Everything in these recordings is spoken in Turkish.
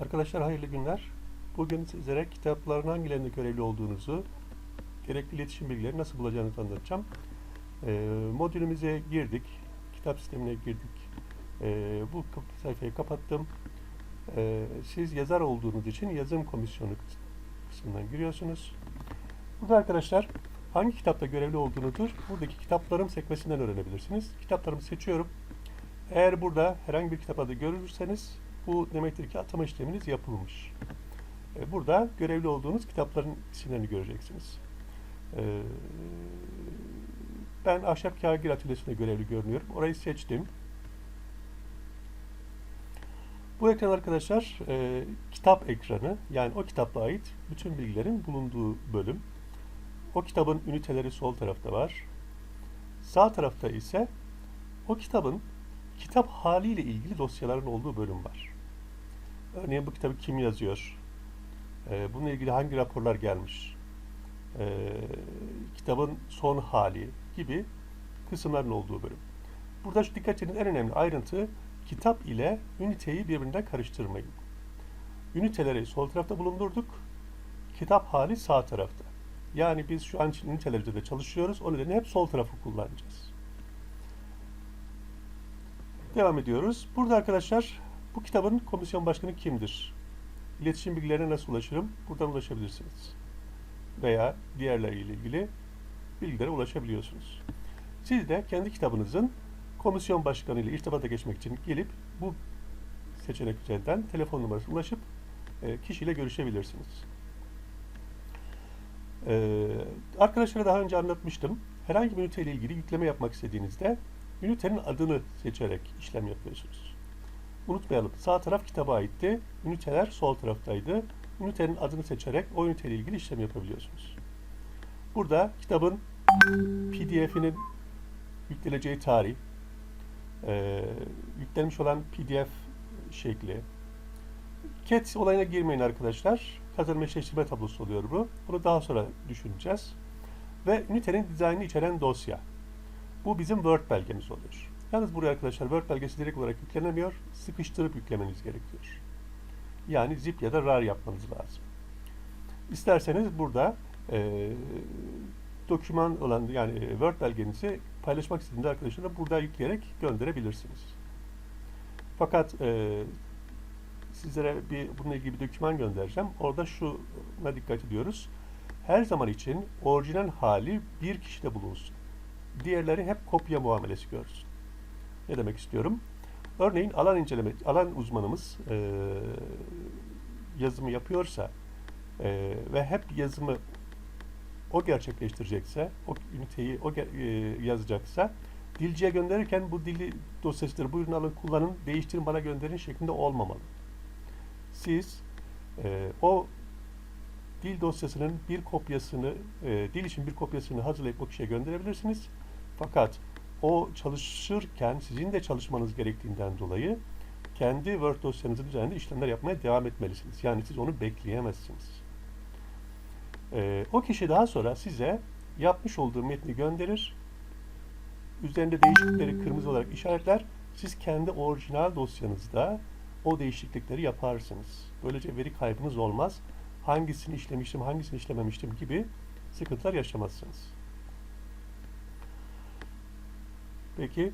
Arkadaşlar hayırlı günler. Bugün sizlere kitapların hangilerinde görevli olduğunuzu, gerekli iletişim bilgileri nasıl bulacağınızı anlatacağım. Ee, modülümüze girdik, kitap sistemine girdik. Ee, bu sayfayı kapattım. Ee, siz yazar olduğunuz için yazım komisyonu kıs- kısmından giriyorsunuz. Burada arkadaşlar hangi kitapta görevli olduğunuzu buradaki kitaplarım sekmesinden öğrenebilirsiniz. Kitaplarımı seçiyorum. Eğer burada herhangi bir kitap adı görürseniz bu demektir ki atama işleminiz yapılmış. E, Burada görevli olduğunuz kitapların isimlerini göreceksiniz. E, Ben Ahşap Kağıtgir Atölyesi'nde görevli görünüyorum. Orayı seçtim. Bu ekran arkadaşlar e, kitap ekranı. Yani o kitapla ait bütün bilgilerin bulunduğu bölüm. O kitabın üniteleri sol tarafta var. Sağ tarafta ise o kitabın kitap haliyle ilgili dosyaların olduğu bölüm var. Örneğin bu kitabı kim yazıyor? Ee, bununla ilgili hangi raporlar gelmiş? Ee, kitabın son hali gibi kısımların olduğu bölüm. Burada şu dikkat edin en önemli ayrıntı kitap ile üniteyi birbirinden karıştırmayın. Üniteleri sol tarafta bulundurduk. Kitap hali sağ tarafta. Yani biz şu an için ünitelerde de çalışıyoruz. O nedenle hep sol tarafı kullanacağız. Devam ediyoruz. Burada arkadaşlar bu kitabın komisyon başkanı kimdir? İletişim bilgilerine nasıl ulaşırım? Buradan ulaşabilirsiniz. Veya diğerleriyle ilgili bilgilere ulaşabiliyorsunuz. Siz de kendi kitabınızın komisyon başkanı ile irtibata geçmek için gelip bu seçenek üzerinden telefon numarasına ulaşıp e, kişiyle görüşebilirsiniz. Ee, arkadaşlara daha önce anlatmıştım. Herhangi bir ünite ile ilgili yükleme yapmak istediğinizde ünitenin adını seçerek işlem yapıyorsunuz. Unutmayalım sağ taraf kitaba aitti. Üniteler sol taraftaydı. Ünitenin adını seçerek o üniteyle ilgili işlem yapabiliyorsunuz. Burada kitabın PDF'inin yükleneceği tarih, e, yüklenmiş olan PDF şekli. CAT olayına girmeyin arkadaşlar. Kazanma eşleştirme tablosu oluyor bu. Bunu daha sonra düşüneceğiz. Ve ünitenin dizaynını içeren dosya. Bu bizim Word belgemiz oluyor. Yalnız buraya arkadaşlar Word belgesi direkt olarak yüklenemiyor. Sıkıştırıp yüklemeniz gerekiyor. Yani zip ya da rar yapmanız lazım. İsterseniz burada e, doküman olan yani Word belgenizi paylaşmak istediğinde arkadaşlarına burada yükleyerek gönderebilirsiniz. Fakat e, sizlere bir bununla ilgili bir doküman göndereceğim. Orada şuna dikkat ediyoruz. Her zaman için orijinal hali bir kişide bulunsun. Diğerleri hep kopya muamelesi görsün. Ne demek istiyorum? Örneğin alan inceleme, alan uzmanımız e, yazımı yapıyorsa e, ve hep yazımı o gerçekleştirecekse, o üniteyi o e, yazacaksa dilciye gönderirken bu dili dosyasıdır, buyurun alın kullanın, değiştirin bana gönderin şeklinde olmamalı. Siz e, o dil dosyasının bir kopyasını, e, dil için bir kopyasını hazırlayıp o kişiye gönderebilirsiniz. Fakat o çalışırken sizin de çalışmanız gerektiğinden dolayı kendi Word dosyanızın üzerinde işlemler yapmaya devam etmelisiniz. Yani siz onu bekleyemezsiniz. E, o kişi daha sonra size yapmış olduğu metni gönderir. Üzerinde değişiklikleri kırmızı olarak işaretler. Siz kendi orijinal dosyanızda o değişiklikleri yaparsınız. Böylece veri kaybınız olmaz. Hangisini işlemiştim, hangisini işlememiştim gibi sıkıntılar yaşamazsınız. Peki,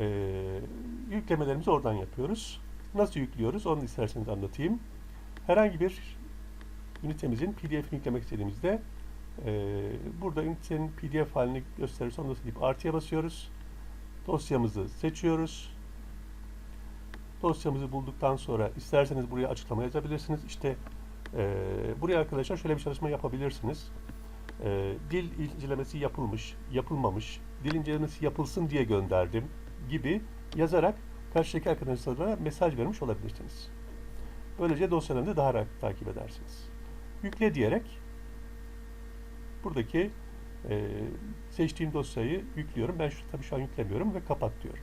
eee, yüklemelerimizi oradan yapıyoruz. Nasıl yüklüyoruz? Onu isterseniz anlatayım. Herhangi bir ünitemizin PDF'ini yüklemek istediğimizde eee, burada ünitenin PDF halini gösterirse onu deyip artıya basıyoruz. Dosyamızı seçiyoruz. Dosyamızı bulduktan sonra isterseniz buraya açıklama yazabilirsiniz. İşte e, buraya arkadaşlar şöyle bir çalışma yapabilirsiniz. E, dil incelemesi yapılmış, yapılmamış, dil incelemesi yapılsın diye gönderdim gibi yazarak karşıdaki arkadaşlara mesaj vermiş olabilirsiniz. Böylece dosyalarını daha rahat takip edersiniz. Yükle diyerek buradaki e, seçtiğim dosyayı yüklüyorum. Ben şu, tabii şu an yüklemiyorum ve kapat diyorum.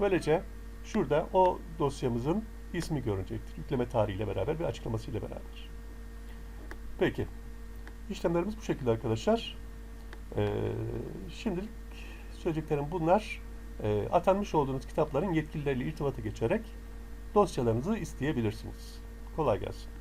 Böylece şurada o dosyamızın ismi görünecektir. Yükleme tarihiyle beraber ve açıklamasıyla beraber. Peki. İşlemlerimiz bu şekilde arkadaşlar. Ee, şimdilik söyleyeceklerim bunlar. Ee, atanmış olduğunuz kitapların yetkilileriyle irtibata geçerek dosyalarınızı isteyebilirsiniz. Kolay gelsin.